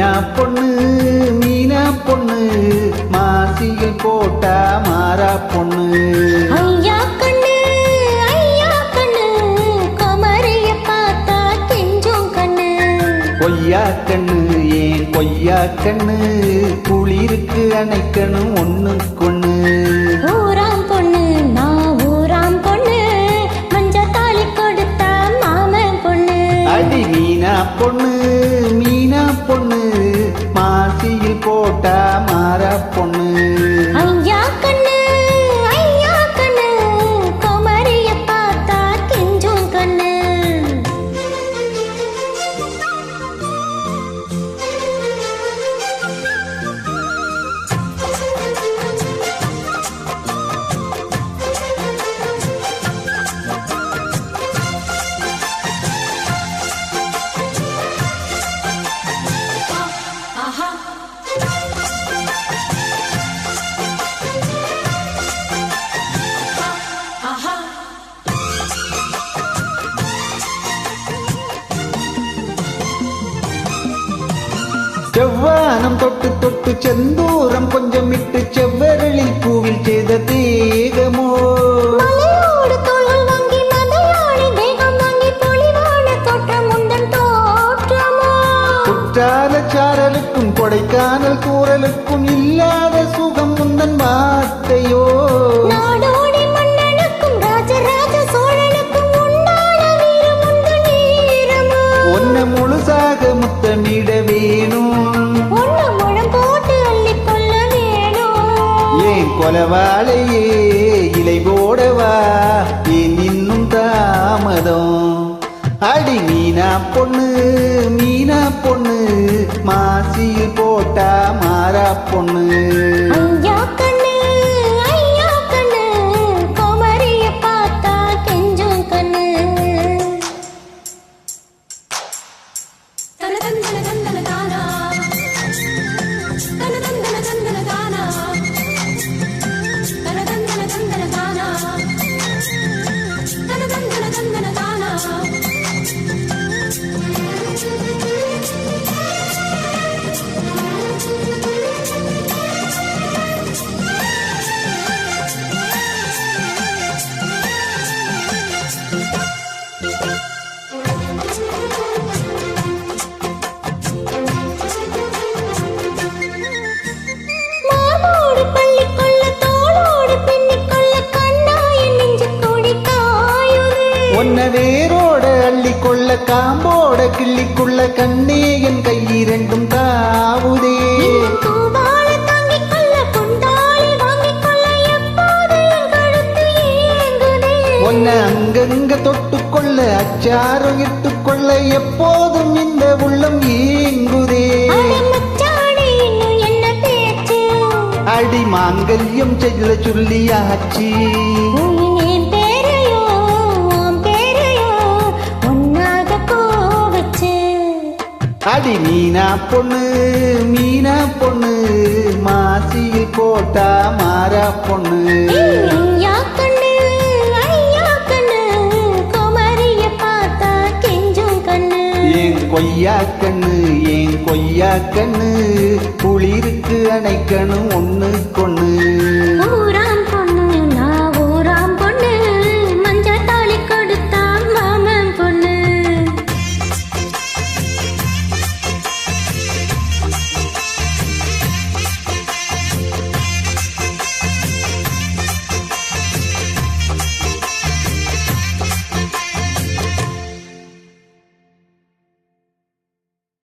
மீனா பொண்ணு மீனா பொண்ணு மாசிகை போட்டா மாறா பொண்ணு. ஐயா கண்ணு ஐயா கண்ணு குமரிய பார்த்தா கெஞ்சும் கண்ணு. கொய்யா கண்ணு ஏன் கொய்யா கண்ணு? குளிருக்கு அணைக்கணும் ஒண்ணு கொண்ணு. ஊராம் பொண்ணு நான் ஊராம் பொண்ணு. மஞ்ச தாலி கொடுத்தா மாமன் பொண்ணு. அடி மீனா பொண்ணு மீனா பொண்ணு மாசியில் போட்டா செவ்வானம் தொட்டு தொட்டு செந்தூரம் கொஞ்சம் இட்டு செவ்வரளில் பூவில் செய்த தேகமோ? குற்றால சாரலுக்கும் கொடைக்கானல் கூறலுக்கும் இல்லாத சுகம் முந்தன் வார்த்தையோ? முத்தமிட வேணும். ஏன் கொலவாளையே இலை போடவா? ஏன் இன்னும் தாமதம்? அடி மீனா பொண்ணு மீனா பொண்ணு மாசியில் போட்டா மாறா பொண்ணு. ஒன்ன வேரோட அள்ளி கொள்ள காம்போட கிள்ளிக்குள்ள கண்ணே என் கை இரண்டும் தாவுதே ஒன்ன அங்கங்க தொட்டுக்கொள்ள அச்சாரம் இட்டுக்கொள்ள எப்போதும் இந்த உள்ளம் ஏங்குதே. அடி மாங்கல்யம் செல்ல சொல்லியாச்சு அடி மீனா பொண்ணு மீனா பொண்ணு மாசியில் போட்டா மாறா பொண்ணு. ஐயா கண்ணு ஐயா கண்ணு குமரிய பார்த்தா கெஞ்சும் கண்ணு. ஏன் கொய்யா கண்ணு ஏன் கொய்யா கண்ணு? குளிருக்கு அணைக்கணும் ஒண்ணு. கொண்ணு